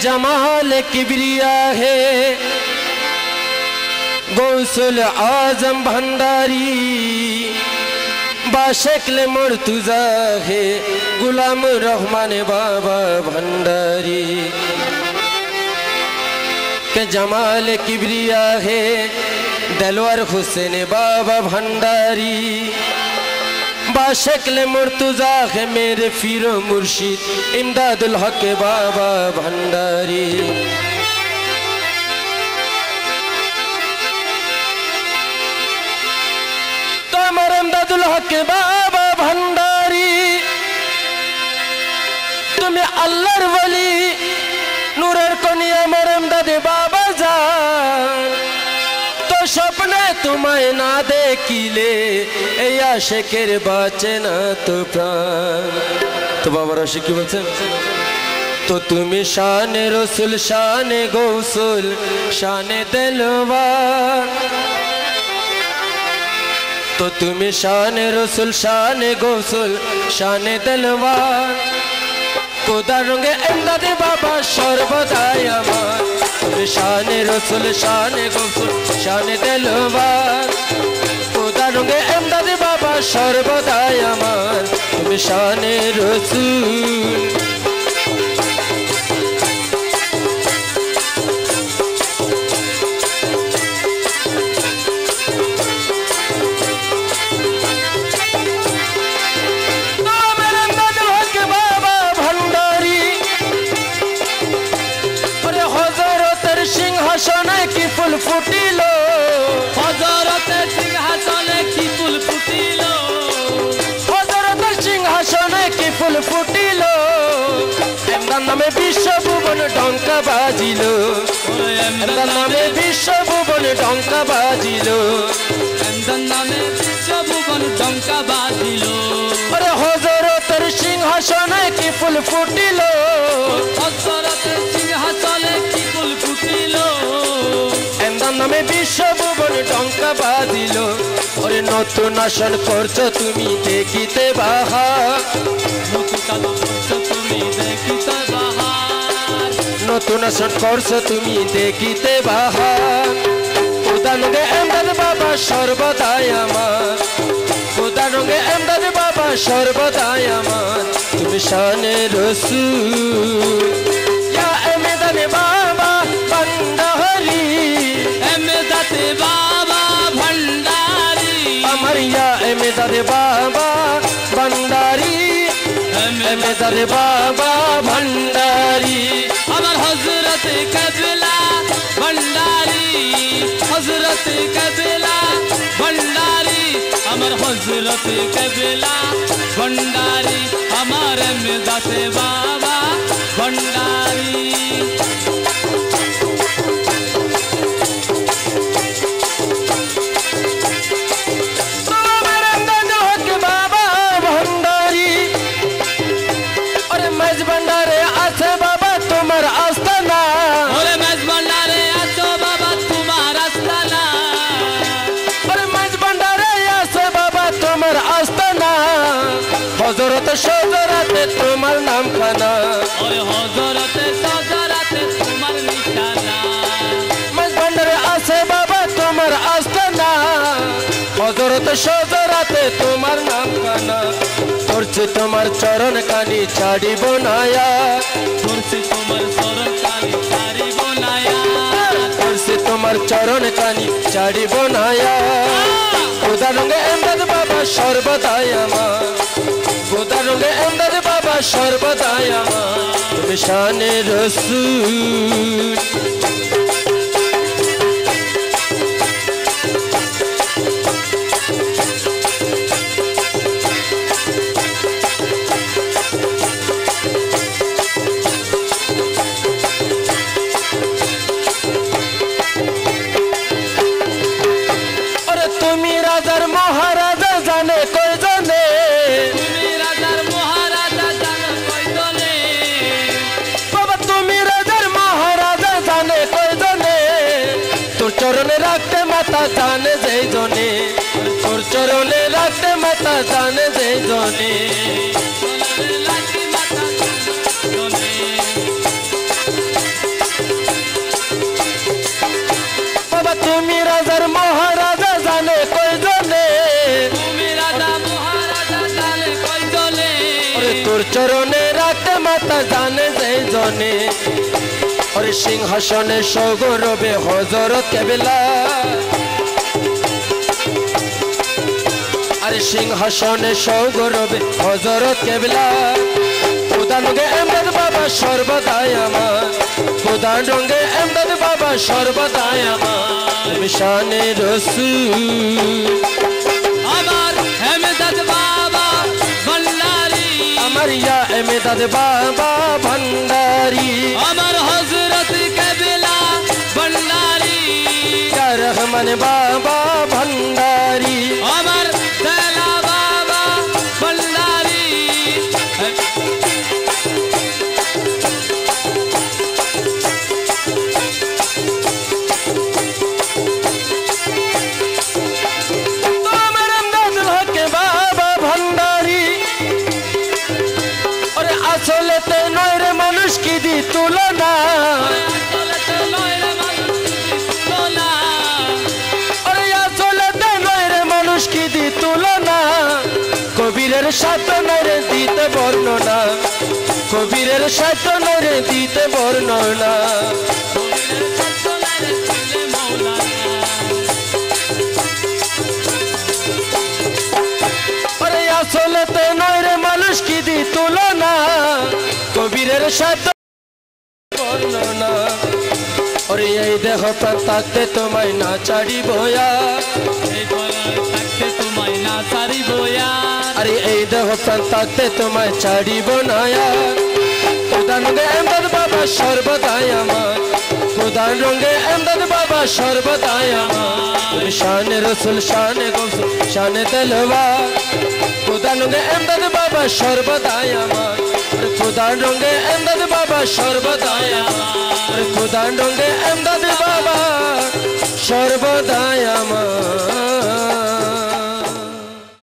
جمال کبریا ہے۔ غوثل آزم بھنڈاری، باشکل مرتضا ہے۔ غلام رحمان بابا بھنڈاری۔ کہ جمال کبریا ہے دلور حسین بابا بھنڈاری۔ با شکل مرتضا ہے میرے فیر و مرشید امداد الحق بابا بھنڈاری۔ امداد الحق بابا بھنڈاری۔ تمہیں اللہ ولی نورر کنی امر امداد بابا তোমায় না দেখিলে এই আশেকের বাঁচে না তো প্রাণ। তো বাবার আশে কি বলছেন? তো তুমি শানে রসুল, শানে গৌসুল, শানে দেলওয়ার তো তুমি শানে রসুল, শানে গৌসুল, শানে দেলওয়ার কোদা রঙে এমদাদে বাবা সর্বদাই আমার। শানে, রসুল শানে গফুর শানে দেলওয়ার খোদা রঙে এমদাদ বাবা সর্বদাই আমার। তুমি শানে রসুল। নামে বিশ্বভুবন ডঙ্কা বাজিল। এমদান নামে বিশ্বভুবন ডঙ্কা বাজিল। নামে বিশ্বভুবন ডঙ্কা বাজিল। ওরে হজরতের সিংহাসনে কি ফুল ফুটিল? হজরতের সিংহাসনে কি ফুল ফুটিল? এমদার নামে বিশ্বভুবন ডঙ্কা বাজিল। ওরে নতুন আসন করছ তুমি দেখিতে বাহা। নতুন আসন করছ তুমি দেখিতে বাহার কোদা রঙে এমদাদ বাবা সর্বদাই আমার। কোদা রঙে এমদাদ বাবা সর্বদাই আমার। তুমি শানে রসুল। ইয়া বাবা বন্ডহরি এমদাতে বাবা ভণ্ডারি আমার ইয়া এমদাদে বাবা বন্ডারি এমদাদে বাবা ভণ্ডারি হজরত কবিলা ভণ্ডারি হজরত কবিলা ভণ্ডারি আমার হজরত কবিলা ভণ্ডারি আমার মেদাতে বাবা ভণ্ডারি হজরত সজরাতে তোমার নাম খানা ওরে হজরতে সজরাতে তোমার নিশানা। মাঝ ভান্ডারে আছে বাবা তোমার আস্তানা। হজরত সজরাতে তোমার নাম খানা করছে তোমার চরণ কানি ছাড়িব নায়া করছে তোমার স্মরণ কালী ছাড়িব নায়া করছে তোমার চরণ কানি ছাড়িব নায়া খোদা রঙে এমদাদ বাবা সর্বদাই আমার। খোদা রঙে এমদাদ বাবা সর্বদাই আমার। তুমি শানে রসুল। তোর চরণে রাখতে মাথা জানে যেই জনে। তোর চরণে রাখতে মাথা জানে যেই জনে। সিংহাসনে সগৌরবে হজরত কেবেলা। আরে সিংহাসনে সৌগরবে হজরত কেবলা। প্রধান রঙে এমদাদ বাবা সর্বদাই আমার। প্রধান রঙে এমদাদ বাবা সর্বদাই আমার। মিশানে রসুল। আমার হেমদাদ বাবা বল্লারি আমার ইয়া এমেদাদ বাবা ভান্ডারি রহমান বাবা ভান্ডারি আমার তেলা বাবা বল্লারি তোমার এমদাদ হকে বাবা ভান্ডারি ওরে আসলে তে নয় রে মানুষ কি দি কবিরের সাথে নয় রে দিতে বর্ণনা। কবিরের সাথে নয় রে দিতে বর্ণনা ওরে আসলে তে নয় রে কবিরের এই দেহ প্রাণ থাকতে তোমায় না ছাড়ি বয়া। আরে এই দেহ থাকতে তোমায় ছাড়িব নায়া প্রধান রঙে এমদাদ বাবা, সর্বদাই আমার। প্রধান রঙে এমদাদ বাবা, সর্বদাই আমার। শানে রসুল, শানে গৌসুল শানে তেলবা প্রধান রঙে এমদাদ বাবা, সর্বদাই আমার। প্রধান রঙে এমদাদ বাবা, সর্বদাই আমার। প্রধান রঙে এমদাদ বাবা, সর্বদাই আমার।